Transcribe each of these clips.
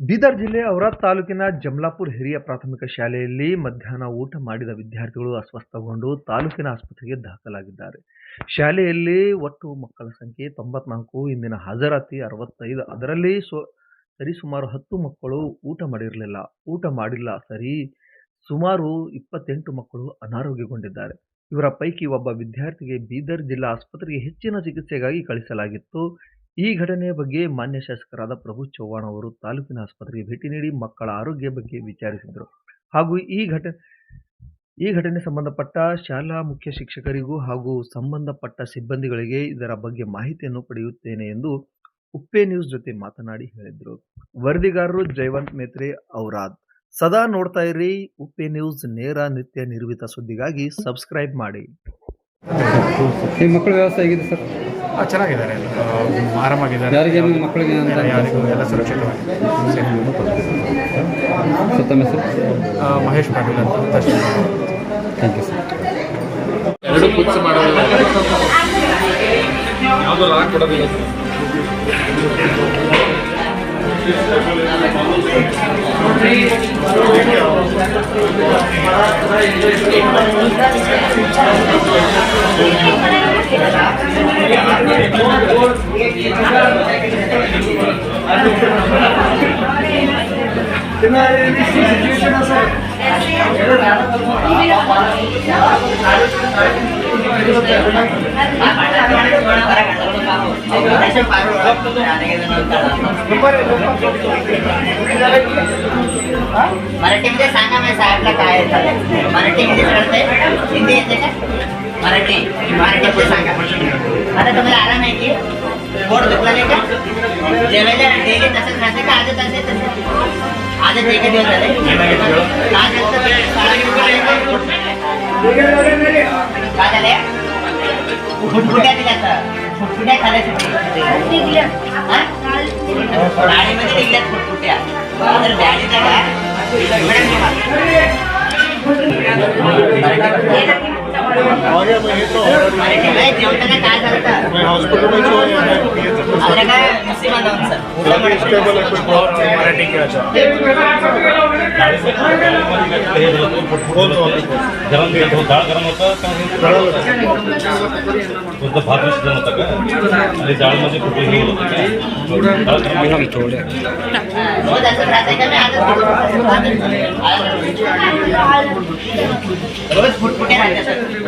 ಬೀದರ್ ಜಿಲ್ಲೆ ಔರಾದ್ ತಾಲೂಕಿನ ಜಮ್ಲಾಪುರ ಹಿರಿಯ ಪ್ರಾಥಮಿಕ ಶಾಲೆಯಲ್ಲಿ ಮಧ್ಯಾಹ್ನ ಊಟ ಮಾಡಿದ ವಿದ್ಯಾರ್ಥಿಗಳು ಅಸ್ವಸ್ಥಗೊಂಡು ತಾಲೂಕಿನ ಆಸ್ಪತ್ರೆಗೆ ದಾಖಲಾಗಿದ್ದಾರೆ. ಶಾಲೆಯಲ್ಲಿ ಒಟ್ಟು ಮಕ್ಕಳ ಸಂಖ್ಯೆ ತೊಂಬತ್ನಾಲ್ಕು, ಇಂದಿನ ಹಾಜರಾತಿ ಅರವತ್ತೈದು. ಅದರಲ್ಲಿ ಸರಿಸುಮಾರು ಹತ್ತು ಮಕ್ಕಳು ಊಟ ಮಾಡಿರಲಿಲ್ಲ. ಊಟ ಮಾಡಿಲ್ಲ ಸರಿ ಸುಮಾರು ಇಪ್ಪತ್ತೆಂಟು ಮಕ್ಕಳು ಅನಾರೋಗ್ಯಗೊಂಡಿದ್ದಾರೆ. ಇವರ ಪೈಕಿ ಒಬ್ಬ ವಿದ್ಯಾರ್ಥಿಗೆ ಬೀದರ್ ಜಿಲ್ಲಾ ಆಸ್ಪತ್ರೆಗೆ ಹೆಚ್ಚಿನ ಚಿಕಿತ್ಸೆಗಾಗಿ ಕಳಿಸಲಾಗಿತ್ತು. ಈ ಘಟನೆಯ ಬಗ್ಗೆ ಮಾನ್ಯ ಶಾಸಕರಾದ ಪ್ರಭು ಚೌಹಾಣ್ ಅವರು ತಾಲೂಕಿನ ಆಸ್ಪತ್ರೆಗೆ ಭೇಟಿ ನೀಡಿ ಮಕ್ಕಳ ಆರೋಗ್ಯ ಬಗ್ಗೆ ವಿಚಾರಿಸಿದರು. ಹಾಗೂ ಈ ಘಟನೆ ಈ ಘಟನೆ ಸಂಬಂಧಪಟ್ಟ ಶಾಲಾ ಮುಖ್ಯ ಶಿಕ್ಷಕರಿಗೂ ಹಾಗೂ ಸಂಬಂಧಪಟ್ಟ ಸಿಬ್ಬಂದಿಗಳಿಗೆ ಇದರ ಬಗ್ಗೆ ಮಾಹಿತಿಯನ್ನು ಪಡೆಯುತ್ತೇನೆ ಎಂದು ಉಪ್ಪೆ ನ್ಯೂಸ್ ಜೊತೆ ಮಾತನಾಡಿ ಹೇಳಿದರು. ವರದಿಗಾರರು ಜಯವಂತ್ ಮೇತ್ರೆ ಔರಾದ್. ಸದಾ ನೋಡ್ತಾ ಇರಿ, ಉಪ್ಪೆ ನ್ಯೂಸ್ ನೇರ ನಿತ್ಯ ನಿರ್ವಿತ ಸುದ್ದಿಗಾಗಿ ಸಬ್ಸ್ಕ್ರೈಬ್ ಮಾಡಿ. ನಿಮ್ಮ ಮಕ್ಕಳ ವ್ಯವಸ್ಥೆ ಹೇಗಿದೆ ಸರ್? ಆ, ಚೆನ್ನಾಗಿದ್ದಾರೆ. ಆ, ಆರಾಮಾಗಿದ್ದಾರೆ. ಯಾರಿಗೆ ನಿಮ್ಮ ಮಕ್ಕಳಿಗೆ ಅಂತ ಯಾರಿಗೂ ಎಲ್ಲ ಸುರಕ್ಷಿತವಾಗಿದೆ ಸರ್ ತಮ್ಮ ಹೆಸರು? ಆ, ಮಹೇಶ್ ಪಾಟೀಲ್ ಅಂತ. ಥ್ಯಾಂಕ್ ಯು ಸರ್ ಎರಡು ಪುಚ್ಚ ಮಾಡೋದು. ಯಾವುದು ಲಾಕ್ ಕೊಡೋದಿಲ್ಲ? Gracias. मराठीमध्ये सांगा मी साहेबला काय मराठीमध्ये कळतंय? हिंदी येते का? मराठी. मराठीमध्ये सांगा. आता तुम्हाला आराम आहे की? पोट दुखला नाही का? जेवायला डेली तसंच राहते का? आजच असे तसं आजच एक दिवस झाले. का जास्त का झाले? फुटफुट्या दिल्यात फुटफुट्या खाल्या हा? डाळीमध्ये निघल्यात फुटफुट्या तर डाळीच्या का मैं हॉस्पिटल में जो है स्टेबल है कोई प्रॉब्लम नहीं मराठी क्या बोलतो गरम डाळ गरम होतं तुमचं भात शिजन होतं का आणि डाळमध्ये कुठे हे होतं डाळ गरम थोड्या रोज फुटफुटे राहते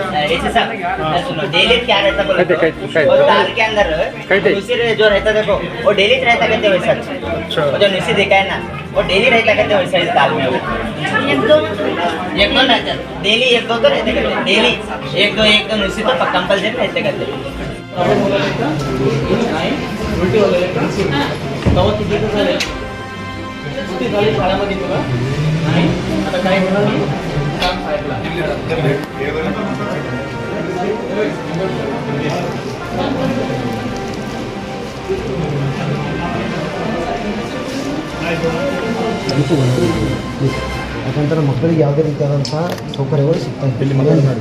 जो रहता देखो वो डेली रहता करते वैसा जो निश्चित देखा है ना वो डेली रहता करते वैसा इस साल डेली एक दो डेली एक दो एक दो तो कंपल्सरी रहते करते काय होणार ಯಾಕಂದ್ರೆ ಮಕ್ಕಳಿಗೆ ಯಾವುದೇ ರೀತಿಯಾದಂತಹ ಸೌಕರ್ಯಗಳು ಸಿಗ್ತಾ ಇಲ್ಲ.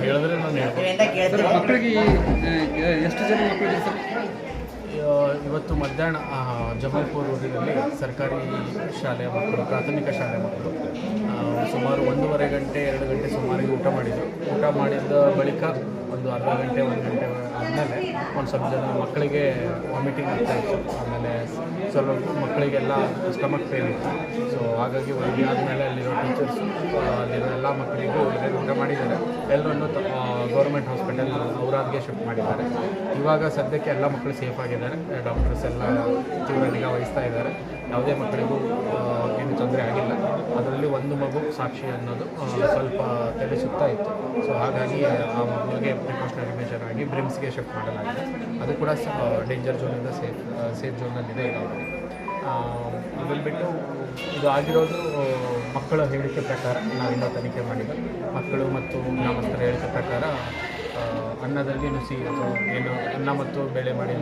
ಹೇಳಿದ್ರೆ ನಾನು ಹೇಳ್ತೀನಿ ಇದರಿಂದ ಸರ್ ಕೇಳ್ತೀನಿ ಮಕ್ಕಳಿಗೆ ಎಷ್ಟು ಜನ ಮಕ್ಕಳಿಗೆ ಸರ್? ಇವತ್ತು ಮಧ್ಯಾಹ್ನ ಜಬಲ್ಪುರ್ ಊರಿನಲ್ಲಿ ಸರ್ಕಾರಿ ಶಾಲೆಯ ಮಕ್ಕಳು ಪ್ರಾಥಮಿಕ ಶಾಲೆ ಮಕ್ಕಳು ಸುಮಾರು ಒಂದೂವರೆ ಗಂಟೆ ಎರಡು ಗಂಟೆ ಸುಮಾರಿಗೆ ಊಟ ಮಾಡಿದರು. ಊಟ ಮಾಡಿದ ಬಳಿಕ ಒಂದು ಅರ್ಧ ಗಂಟೆ, ಒಂದು ಗಂಟೆ ಆದಮೇಲೆ ಒಂದು ಸ್ವಲ್ಪ ಜನ ಮಕ್ಕಳಿಗೆ ವಾಮಿಟಿಂಗ್ ಇತ್ತು. ಆಮೇಲೆ ಸ್ವಲ್ಪ ಮಕ್ಕಳಿಗೆಲ್ಲ ಸ್ಟಮಕ್ ಪೇನ್ ಇತ್ತು. ಸೊ ಹಾಗಾಗಿ ಒಂದು ಆದಮೇಲೆ ಅಲ್ಲಿರೋ ಟೀಚರ್ಸ್ ಅಲ್ಲಿರೋ ಎಲ್ಲ ಮಕ್ಕಳಿಗೂ ಊಟ ಮಾಡಿದ್ದಾರೆ. ಎಲ್ಲರನ್ನು ಗೌರ್ಮೆಂಟ್ ಹಾಸ್ಪಿಟಲ್ ಔರಾದ್ಗೆ ಶಿಫ್ಟ್ ಮಾಡಿದ್ದಾರೆ. ಇವಾಗ ಸದ್ಯಕ್ಕೆ ಎಲ್ಲ ಮಕ್ಕಳು ಸೇಫ್ ಆಗಿದ್ದಾರೆ. ಡಾಕ್ಟರ್ಸ್ ಎಲ್ಲ ತೀವ್ರ ನಿಗಾ ವಹಿಸ್ತಾ ಇದ್ದಾರೆ. ಯಾವುದೇ ಮಕ್ಕಳಿಗೂ ಏನು ತೊಂದರೆ ಆಗಿಲ್ಲ. ಅದರಲ್ಲಿ ಒಂದು ಮಗು ಸಾಕ್ಷಿ ಅನ್ನೋದು ಸ್ವಲ್ಪ ತೆಲೆಸುತ್ತಾ ಸುತ್ತ ಇತ್ತು. ಸೊ ಹಾಗಾಗಿ, ಆ ಮಗುವಿಗೆ ಪ್ರಿಕಾಷನರಿ ಮೆಷರ್ ಆಗಿ ಬ್ರಿಮ್ಸ್ಗೆ ಶಿಫ್ಟ್ ಮಾಡಲಾಗಿದೆ. ಅದು ಕೂಡ ಡೇಂಜರ್ ಝೋನಿಂದ ಸೇಫ್ ಸೇಫ್ ಝೋನಲ್ಲಿದೆ ಇದನ್ನು ಬಿಟ್ಟು ಇದು ಆಗಿರೋದು ಮಕ್ಕಳ ಹೇಳಿಕೆ ಪ್ರಕಾರ, ನಾವಿನ್ನೂ ತನಿಖೆ ಮಾಡಿದ್ದು. ಮಕ್ಕಳು ಮತ್ತು ಗ್ರಾಮಸ್ಥರ ಹೇಳಿಕೆ ಪ್ರಕಾರ ಅನ್ನದಲ್ಲಿ ನುಸಿ ಅಥವಾ ಏನು ಅನ್ನ ಮತ್ತು ಬೇಳೆ ಮಾಡಿ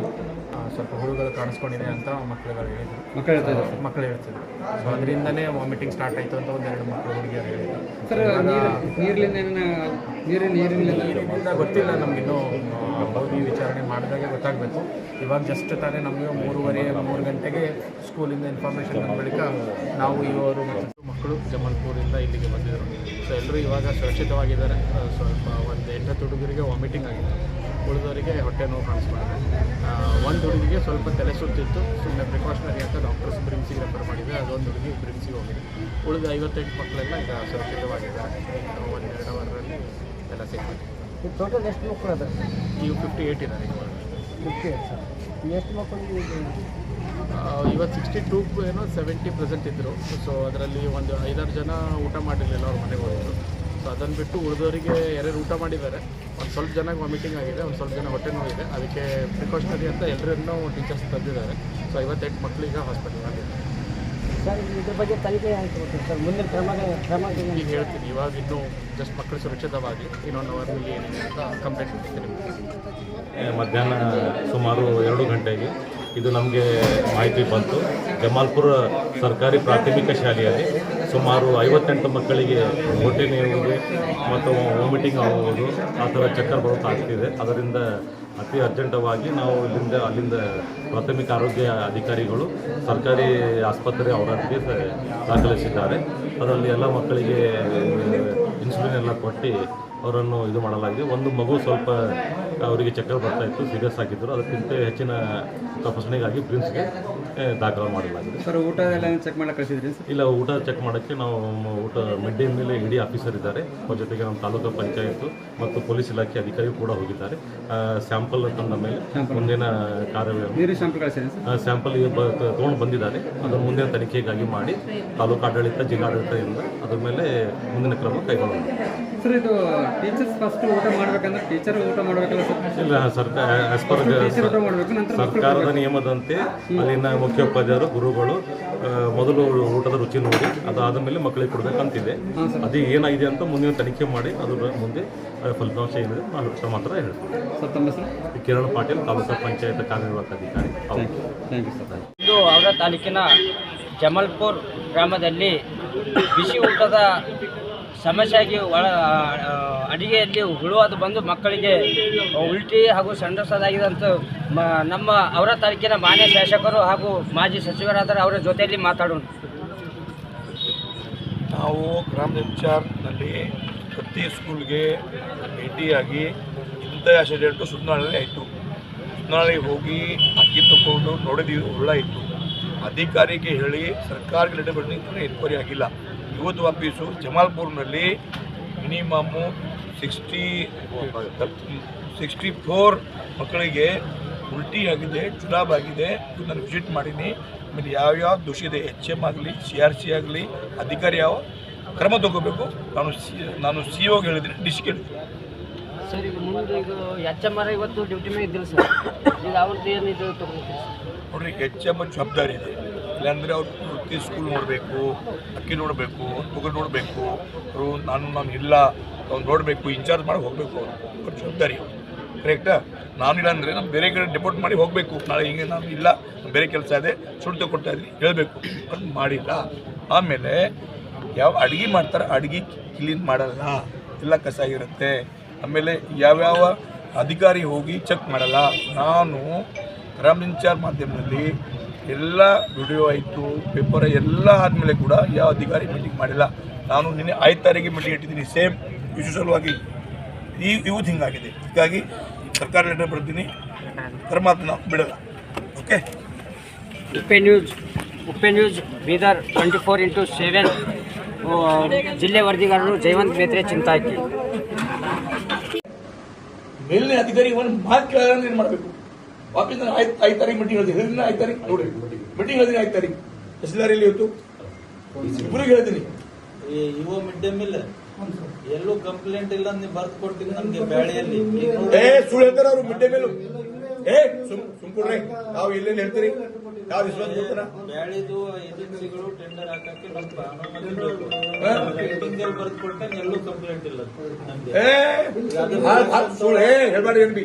ಸ್ವಲ್ಪ ಹುಳುಗಳು ಕಾಣಿಸ್ಕೊಂಡಿದೆ ಅಂತ ಮಕ್ಕಳುಗಳು ಹೇಳಿದರು. ಮಕ್ಕಳು ಹೇಳ್ತಿದ್ರು ಮಕ್ಕಳು ಹೇಳ್ತಿದ್ರು. ಸೊ ಅದರಿಂದನೇ ವಾಮಿಟಿಂಗ್ ಸ್ಟಾರ್ಟ್ ಆಯಿತು ಅಂತ ಒಂದೆರಡು ಮಕ್ಕಳು ಹುಡುಗಿಯರು ಹೇಳಿದ್ರು. ಸರ್ ನೀರು ನೀರಿನಿಂದ ಏನೇನು ನೀರಿನ ನೀರಿನಿಂದ? ಇದರಿಂದ ಗೊತ್ತಿಲ್ಲ ನಮಗಿನ್ನೂ ಬೌದ್ಧಿ ವಿಚಾರಣೆ ಮಾಡಿದಾಗೆ ಗೊತ್ತಾಗಬೇಕು. ಇವಾಗ ಜಸ್ಟ್ ತಾನೇ ನಮಗೆ ಮೂರುವರೆ ಮೂರು ಗಂಟೆಗೆ ಸ್ಕೂಲಿಂದ ಇನ್ಫಾರ್ಮೇಷನ್ ಬಂದ ಬಳಿಕ ನಾವು ಇವರು ಮಕ್ಕಳು ಜಮಲ್ಪುರಿಂದ ಇಲ್ಲಿಗೆ ಬಂದಿದ್ದರು ಸೊ ಎಲ್ಲರೂ ಇವಾಗ ಸುರಕ್ಷಿತವಾಗಿದ್ದಾರೆ. ಸ್ವಲ್ಪ ಒಂದು ಎಂಟತ್ತು ಹುಡುಗರಿಗೆ ವಾಮಿಟಿಂಗ್ ಆಗಿತ್ತು. ಉಳಿದವರಿಗೆ ಹೊಟ್ಟೆ ನೋವು ಕಾಣಿಸ್ಕೊಂಡಿದೆ. ಒಂದು ಹುಡುಗಿಗೆ ಸ್ವಲ್ಪ ತಲೆ ಸುತ್ತಿತ್ತು. ಸುಮ್ಮನೆ ಪ್ರಿಕಾಷನರಿ ಅಂತ ಡಾಕ್ಟರ್ಸ್ ಬ್ರಿಮ್ಸಿಗೆ ರೆಫರ್ ಮಾಡಿದೆ. ಅದೊಂದು ಹುಡುಗಿ ಬ್ರಿಮ್ಸಿಗೆ ಹೋಗಿದೆ. ಉಳಿದ ಐವತ್ತೆಂಟು ಮಕ್ಕಳೆಲ್ಲ ಈಗ ಸುರಕ್ಷಿತವಾಗಿದ್ದಾರೆ. ಒಂದೆರಡು ಅವರಲ್ಲಿ ಎಲ್ಲ ಸೇಫ್ ಆಗಿದೆ ಟೋಟಲ್ ಎಷ್ಟು ಮಕ್ಕಳು ಅದ ಈಗ ಫಿಫ್ಟಿ ಏಯ್ಟ್ ಇದ್ದಾರೆ ಈಗ ಫಿಫ್ಟಿ ಸರ್ ಎಷ್ಟು ಮಕ್ಕಳು ಇವತ್ತು ಸಿಕ್ಸ್ಟಿ ಟೂ ಏನೋ ಸೆವೆಂಟಿ ಪ್ರೆಸೆಂಟ್ ಇದ್ದರು ಸೊ ಅದರಲ್ಲಿ ಒಂದು ಐದಾರು ಜನ ಊಟ ಮಾಡಿರಲಿಲ್ಲ ಅವ್ರ ಮನೆಗೆ ಹೋದರು. ಸೊ ಅದನ್ನು ಬಿಟ್ಟು ಉಳಿದವರಿಗೆ ಯಾರ್ಯಾರು ಊಟ ಮಾಡಿದ್ದಾರೆ ಒಂದು ಸ್ವಲ್ಪ ಜನಕ್ಕೆ ವಾಮಿಟಿಂಗ್ ಆಗಿದೆ ಒಂದು ಸ್ವಲ್ಪ ಜನ ಹೊಟ್ಟೆ ನೋವಿದೆ. ಅದಕ್ಕೆ ಪ್ರಿಕಾಷನರಿ ಅಂತ ಎಲ್ಲರನ್ನೂ ಟೀಚರ್ಸ್ ತಂದಿದ್ದಾರೆ. ಸೊ ಐವತ್ತೆಂಟು ಮಕ್ಕಳು ಈಗ ಹಾಸ್ಪಿಟಲ್ ಸರ್ ಇದ್ರ ಬಗ್ಗೆ ತನಿಖೆ ಆಯ್ತು ಸರ್? ಮುಂದಿನ ಕ್ರಮ ಕ್ರಮ ಈಗ ಹೇಳ್ತೀನಿ ಇವಾಗ ಇನ್ನೂ ಜಸ್ಟ್ ಮಕ್ಕಳು ಸುರಕ್ಷಿತವಾಗಿ ಇನ್ನೊಂದು ಅವರಲ್ಲಿ ಏನಿದೆ ಅಂತ ಕಂಪ್ಲೇಂಟ್ ಮಾಡ್ತೀನಿ ಮಧ್ಯಾಹ್ನ ಸುಮಾರು ಎರಡು ಗಂಟೆಗೆ ಇದು ನಮಗೆ ಮಾಹಿತಿ ಬಂತು. ಜಮಾಲ್ಪುರ ಸರ್ಕಾರಿ ಪ್ರಾಥಮಿಕ ಶಾಲೆಯಲ್ಲಿ ಸುಮಾರು ಐವತ್ತೆಂಟು ಮಕ್ಕಳಿಗೆ ಹೊಟ್ಟೆ ನೋವು ಮತ್ತು ವಾಮಿಟಿಂಗ್ ಆಗುವುದು ಆ ಥರ ಚಕ್ಕರ್ ಬರೋದು ಆಗ್ತಿದೆ. ಅದರಿಂದ ಅತಿ ಅರ್ಜೆಂಟವಾಗಿ ನಾವು ಇಲ್ಲಿಂದ, ಅಲ್ಲಿಂದ ಪ್ರಾಥಮಿಕ ಆರೋಗ್ಯ ಅಧಿಕಾರಿಗಳು ಸರ್ಕಾರಿ ಆಸ್ಪತ್ರೆ ಅವರೊಂದಿಗೆ ದಾಖಲಿಸಿದ್ದಾರೆ. ಅದರಲ್ಲಿ ಎಲ್ಲ ಮಕ್ಕಳಿಗೆ ಇನ್ಸುಲಿನ್ ಎಲ್ಲ ಕೊಟ್ಟು ಅವರನ್ನು ಇದು ಮಾಡಲಾಗಿದೆ. ಒಂದು ಮಗು ಸ್ವಲ್ಪ ಅವರಿಗೆ ಚಕ್ಕರ್ ಬರ್ತಾ ಇತ್ತು ಸೀರಿಯಸ್ ಆಗಿದ್ದರು. ಅದಕ್ಕಿಂತ ಹೆಚ್ಚಿನ ತಪಾಸಣೆಗಾಗಿ ಪ್ರಿನ್ಸ್ಗೆ ದಾಖಲು ಮಾಡಲಾಗಿದೆ. ಸರ್ ಊಟ ಎಲ್ಲ ಚೆಕ್ ಮಾಡಕ್ಕೆ ಕಳಿಸಿದ್ರಿ ಇಲ್ಲ ಊಟ ಚೆಕ್ ಮಾಡೋಕ್ಕೆ ನಾವು ಊಟ ಮಿಡ್ ಡೇ ಮೇಲೆ ಇಡೀ ಆಫೀಸರ್ ಇದ್ದಾರೆ. ಅವ್ರ ಜೊತೆಗೆ ನಮ್ಮ ತಾಲೂಕು ಪಂಚಾಯತ್ ಮತ್ತು ಪೊಲೀಸ್ ಇಲಾಖೆ ಅಧಿಕಾರಿ ಕೂಡ ಹೋಗಿದ್ದಾರೆ. ಸ್ಯಾಂಪಲ್ ತಂದ ಮೇಲೆ ಮುಂದಿನ ಕಾರ್ಯ ಸ್ಯಾಂಪಲ್ ತಗೊಂಡು ಬಂದಿದ್ದಾರೆ. ಅದನ್ನು ಮುಂದಿನ ತನಿಖೆಗಾಗಿ ಮಾಡಿ ತಾಲೂಕು ಆಡಳಿತ ಜಿಲ್ಲಾಡಳಿತದಿಂದ ಅದರ ಮೇಲೆ ಮುಂದಿನ ಕ್ರಮ ಕೈಗೊಳ್ಳೋಣ ಸರ್ ಇದು ಟೀಚರ್ಸ್ ಫಸ್ಟ್ ಊಟ ಮಾಡ್ಬೇಕಂದ್ರೆ ಟೀಚರ್ ಊಟ ಮಾಡ್ಬೇಕಲ್ಲ ಸರ್ ಇಲ್ಲ ಸರ್ಕಾರ ಆಸ್ ಪರ್ ಟೀಚರ್ ಊಟ ಮಾಡಬೇಕು ನಂತರ ಮಕ್ಕಳು ಸರ್ಕಾರದ ನಿಯಮದಂತೆ ಅಲ್ಲಿನ ಮುಖ್ಯೋಪಾಧ್ಯಾಯರು ಗುರುಗಳು ಆ, ಮೊದಲು ಊಟದ ರುಚಿ ನೋಡಿ ಅದಾದ ಮೇಲೆ ಮಕ್ಕಳಿಗೆ ಕೊಡಬೇಕಂತಿದೆ. ಅದು ಏನಾಗಿದೆ ಅಂತ ಮುಂದಿನ ತನಿಖೆ ಮಾಡಿ ಅದರ ಮುಂದೆ ಆ, ಫಲಿತಾಂಶ ಏನಿದೆ ನಾವು ಮಾತ್ರ ಹೇಳ್ತೀವಿ. ಸರ್ ತಮ್ಮ ಹೆಸರು? ಕಿರಣ್ ಪಾಟೀಲ್ ತಾಲೂಕು ಪಂಚಾಯತ್ ಕಾರ್ಯನಿರ್ವಾಹಕ ಅಧಿಕಾರಿ. ಹೌದು. ಥ್ಯಾಂಕ್ ಯು ಸರ್ ಇಂದು ಅವರ ತಾಲೂಕಿನ ಜಮಲ್ಪುರ್ ಗ್ರಾಮದಲ್ಲಿ ಬಿಸಿ ಊಟದ ಸಮಸ್ಯೆಯಾಗಿ ಒಳ ಅಡಿಗೆಯಲ್ಲಿ ಹುಳು ಅದು ಬಂದು ಮಕ್ಕಳಿಗೆ ಉಲ್ಟಿ ಹಾಗೂ ಸಂಡಸದಾಗಿದೆ ಅಂತ ನಮ್ಮ ಅವರ ತಾಲೂಕಿನ ಮಾನ್ಯ ಶಾಸಕರು ಹಾಗೂ ಮಾಜಿ ಸಚಿವರಾದರೆ ಅವರ ಜೊತೆಯಲ್ಲಿ ಮಾತಾಡೋಣ. ನಾವು ಗ್ರಾಮ ಪಂಚಾಯತ್ನಲ್ಲಿ ಪ್ರತಿ ಸ್ಕೂಲ್ಗೆ ಭೇಟಿಯಾಗಿ ಇಂಥ ಆಕ್ಸಿಡೆಂಟು ಸುತ್ತನಾಳಲ್ಲಿ ಆಯಿತು. ಸುತ್ತನಾಳಿಗೆ ಹೋಗಿ ಅಕ್ಕಿ ತಗೊಂಡು ನೋಡಿದೀವಿ, ಹುಳ ಇತ್ತು. ಅಧಿಕಾರಿಗೆ ಹೇಳಿ ಸರ್ಕಾರಕ್ಕೆ ಬರೆದಿದ್ರೆ ಎನ್ಕ್ವೈರಿ ಆಗಿಲ್ಲ. ಇವತ್ತು ವಾಪೀಸು ಜಮಾಲ್ಪುರ್ನಲ್ಲಿ ಮಿನಿಮಮ್ಮು ಸಿಕ್ಸ್ಟಿ ಸಿಕ್ಸ್ಟಿ ಫೋರ್ ಮಕ್ಕಳಿಗೆ ಉಲ್ಟಿ ಆಗಿದೆ ಜುಲಾಬ್ ಆಗಿದೆ. ಇದು ನಾನು ವಿಸಿಟ್ ಮಾಡೀನಿ. ಆಮೇಲೆ ಯಾವ್ಯಾವ ದೋಷಿದೆ ಎಚ್ ಎಂ ಆಗಲಿ ಸಿ ಆರ್ ಸಿ ಆಗಲಿ ಅಧಿಕಾರಿ ಯಾವ ಕ್ರಮ ತಗೋಬೇಕು. ನಾನು ಸಿ ನಾನು ಸಿ ಓಗೆ ಹೇಳಿದ್ದೀನಿ. ಡಿಸ್ಕ್ ಹೇಳಿದ್ದೀನಿ ಸರ್ ಈಗ ಮುಂದೆ ಈಗ ಎಚ್ ಎಂ ಆರ್ ಇವತ್ತು ಡ್ಯೂಟಿ ಮೇಲೆ ಇದ್ದಿಲ್ಲ ಸರ್. ಈಗ ಅವ್ರದ್ದು ಏನು ಇದು ನೋಡ್ರಿ ಎಚ್ ಎಂ ಜವಾಬ್ದಾರಿ ಇದೆ. ಇಲ್ಲಾಂದರೆ ಅವ್ರು ವೃತ್ತಿ ಸ್ಕೂಲ್ ನೋಡಬೇಕು, ಅಕ್ಕಿ ನೋಡಬೇಕು ಮಗು ನೋಡಬೇಕು, ಅವರು ನಾನು ನಾನು ಇಲ್ಲ ಅವ್ನು ನೋಡಬೇಕು, ಇನ್ಚಾರ್ಜ್ ಮಾಡಿ ಹೋಗಬೇಕು ಅವರು. ಜವಾಬ್ದಾರಿ ಕರೆಕ್ಟಾ ನಾನಿಲ್ಲ ಅಂದರೆ ನಾನು ಬೇರೆ ಕಡೆ ಡಿಪೋರ್ಟ್ ಮಾಡಿ ಹೋಗಬೇಕು. ನಾಳೆ ಹಿಂಗೆ ನಾನು ಇಲ್ಲ ಬೇರೆ ಕೆಲಸ ಇದೆ, ಸುಳ್ಳು ಕೊಡ್ತಾ ಇದ್ದೀನಿ, ಹೇಳಬೇಕು. ಅದು ಮಾಡಿಲ್ಲ. ಆಮೇಲೆ ಯಾವ ಅಡುಗೆ ಮಾಡ್ತಾರೆ ಅಡುಗೆ ಕ್ಲೀನ್ ಮಾಡಲ್ಲ. ಎಲ್ಲ ಕಸ ಇರುತ್ತೆ ಆಮೇಲೆ ಯಾವ್ಯಾವ ಅಧಿಕಾರಿ ಹೋಗಿ ಚೆಕ್ ಮಾಡಲ್ಲ. ನಾನು ಗ್ರಾಮ ಇನ್ಚಾರ್ಜ್ ಮಾಧ್ಯಮದಲ್ಲಿ ಎಲ್ಲ ವಿಡಿಯೋ ಆಯಿತು ಪೇಪರ್ ಎಲ್ಲ ಆದಮೇಲೆ ಕೂಡ ಯಾವ ಅಧಿಕಾರಿ ಮೀಟಿಂಗ್ ಮಾಡಿಲ್ಲ. ನಾನು ನಿನ್ನೆ ಐದು ತಾರೀಕಿಗೆ ಮೀಟಿಂಗ್ ಇಟ್ಟಿದ್ದೀನಿ ಸೇಮ್ ಇಶ್ಯೂ ಸಲುವಾಗಿ. ಈ ಇವತ್ತು ಹಿಂಗಾಗಿದೆ. ಹೀಗಾಗಿ ಸರ್ಕಾರ ಲೆಟರ್ ಬರ್ತೀನಿ. ಪರಮಾತ್ಮ ಬಿಡಲ್ಲ. ಓಕೆ ಉಪ್ಪೆ news Uppe news Bidar twenty four into seven ಜಿಲ್ಲೆ ವರದಿಗಾರರು ಜಯವಂತ್ ಬೇತ್ರೆ ಚಿಂತಾಕಿ. ಮೇಲಿನ ಅಧಿಕಾರಿ ಒಂದು ಮಾತು ಕೇಳಿದ್ರೆ ಏನು ಮಾಡಬೇಕು? ವಾಪಸ್ ನಾನು ಐದು ಐದು ತಾರೀಕು ಮೀಟಿಂಗ್ ಹೇಳ್ತೀನಿ. ಐದು ತಾರೀಕು? ನೋಡಿ ಮೀಟಿಂಗ್ ಹೇಳ್ತೀನಿ ಐದು ತಾರೀಕು. ತಹಸೀಲ್ದಾರ್ ಇಲ್ಲಿ ಇವತ್ತು? ಇಬ್ಬರಿಗೆ ಹೇಳ್ತೀನಿ. ಯುವ ಮಿಡ್ ಡೇ ಮಿಲ್ ಎಲ್ಲೂ ಕಂಪ್ಲೇಂಟ್ ಇಲ್ಲ ನೀವು ಬರ್ದು ಕೊಡ್ತೀನಿ ನಮ್ಗೆ ಬ್ಯಾಳಿಯಲ್ಲಿ. ಸುಳ್ಳು ಅವ್ರು ಮಿಡ್ ಡೇ ಮೇಲು. ಏ ಸುಮ್ ಸುಮ್ಕೊಡ್ರಿ ನಾವು ಎಲ್ಲೆಲ್ಲಿ ಹೇಳ್ತೀರಿ? ಯಾವ ವಿಶ್ವಾಸ ಕೊಡ್ತಾರ ಬ್ಯಾಳಿದು ಏಜೆನ್ಸಿಗಳು ಟೆಂಡರ್ ಹಾಕಕ್ಕೆ ಸ್ವಲ್ಪ ಅನುಮತಿ ಬೇಕು ಹಾ? ಬರ್ದು ಕೊಟ್ಟೆ ಎಲ್ಲೂ ಕಂಪ್ಲೇಂಟ್ ಇಲ್ಲ ನಮ್ಗೆ. ಸುಳ್ಳು. ಏ ಹೇಳ್ಬಾರ್ದು ಏನ್ ಬಿ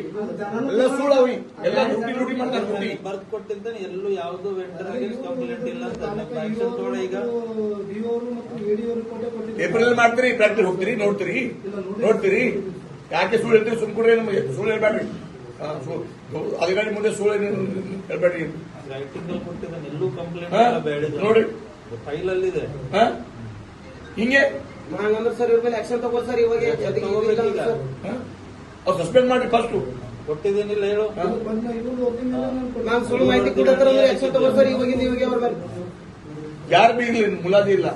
ಎಲ್ಲ ಸುಳ್ಳು ಅವಿ. ಎಲ್ಲ ಡ್ಯೂಟಿ ಡ್ಯೂಟಿ ಮಾಡ್ತಾರೆ ಬರ್ದು ಕೊಟ್ಟಿದ್ದಾನೆ ಎಲ್ಲೂ ಯಾವ್ದು ವೆಂಡರ್ ಕಂಪ್ಲೇಂಟ್ ಇಲ್ಲ ಅಂತ ಈಗ. ಏಪ್ರಿಲ್ ಮಾಡ್ತೀರಿ ಪ್ರಾಕ್ಟಿಸ್ ಹೋಗ್ತೀರಿ ನೋಡ್ತೀರಿ. ನೋಡ್ತೀರಿ. ಯಾಕೆ ಸುಳ್ಳು ಹೇಳ್ತೀರಿ? ಸುಮ್ ಕೊಡ್ರಿ ನಮಗೆ. ಸುಳ್ಳು ಹೇಳ್ಬೇಡ್ರಿ. ಹಾ, ಸುಳ್ಳು. ಅಧಿಕಾರಿ ಮುಂದೆ ಸುಳ್ಳು ಹೇಳ್ಬೇಡಿ. ನೋಡಿ. ಫೈಲ್ ಅಲ್ಲಿದೆ ಹಾ? ಹಿಂಗೆ? ಸರ್ ಇವ್ರ ಮೇಲೆ ಆಕ್ಷನ್ ತಗೋ ಸರ್ ಇವಾಗ ತಗೋಬೇಕೀಗ. ಹಾ? ಅವ್ರು ಸಸ್ಪೆಂಡ್ ಮಾಡಿ ಫಸ್ಟ್ ಕೊಟ್ಟಿದ್ದೇನಿಲ್ಲ ಹೇಳು. ನಾನು ಸುಳ್ಳು ಮಾಹಿತಿ ಆಕ್ಷನ್ ತಗೋ ಸರ್ ಇವಾಗಿಂದ ಇವಾಗ ಅವ್ರ ಮೇಲೆ. ಯಾರು ಬಿ ಇರ್ಲಿ ಮುಲಾದಿ ಇಲ್ಲ.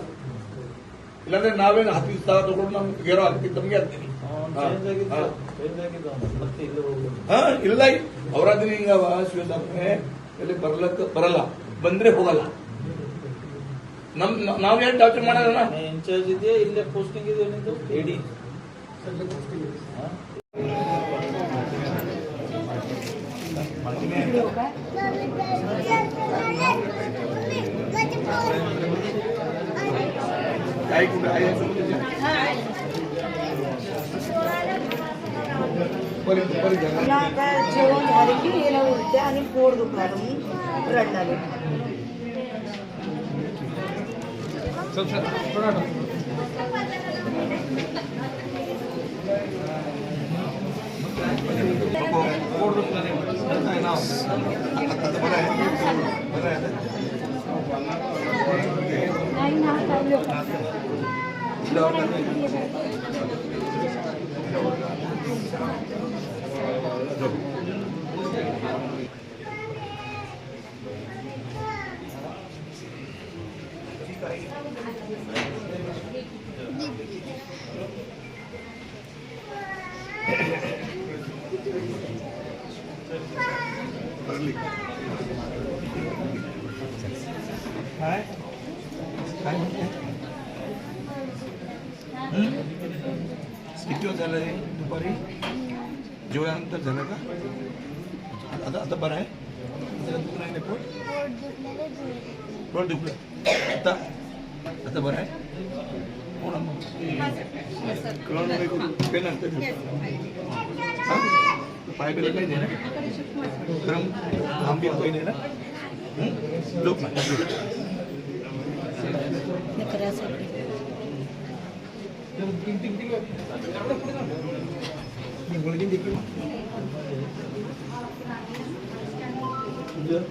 ಇಲ್ಲಾಂದ್ರೆ ನಾವೇನು ಹತ್ತಿ ಸ್ಥಳ ತಗೊಂಡು ನಮ್ಗೆ ಗೇರೋ ಹಾಕ್ತೀವಿ ತಮಗೆ ಹಾಕ್ತೀನಿ ಹಾ, ದಿನ ಇಲ್ಲಿ. ಇಲ್ಲ ಅವರಾದಿನ ಹಿಂಗವ ಶಿವಸಂಪೆ ಎಲ್ಲಿ ಬರ್ಲಕ್ಕ ಬರಲ್ಲ. ಬಂದ್ರೆ ಹೋಗಲ್ಲ. ನಮ್ ನಾವ್ ಏನ್ ಡಾಕ್ಟರ್ ಮಾಡೋಣ ಇನ್ಚಾರ್ಜ್ ಇದೆಯಾ ಇಲ್ಲೇ ಪೋಸ್ಟಿಂಗ್ ಇದೆ ನಿಂದು. ಎಡಿ आता जेवण झाले की याला उलट्या आणि पोट दुखणार मी रडणारे करू काय काय किती झालं रे दुपारी? जेवल्यानंतर झालं का आता आता बरं आहे दुखलं नाही पोट पोट दुखलं आता आता बरं आहे घेऊ. हा? पाय बिला काही नाही ना गरम आंबी काही नाही ना? लोक नाही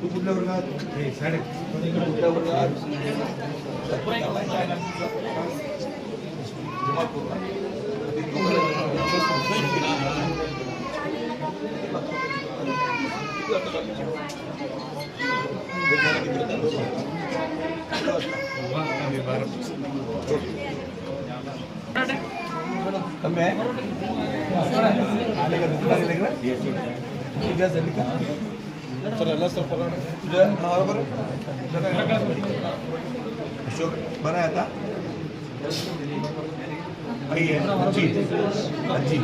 कुठल्या वर्गात हे साडे कुठल्या वर्गात कमी आहे अशोक बरं आहे आता आई आहे आजी आजी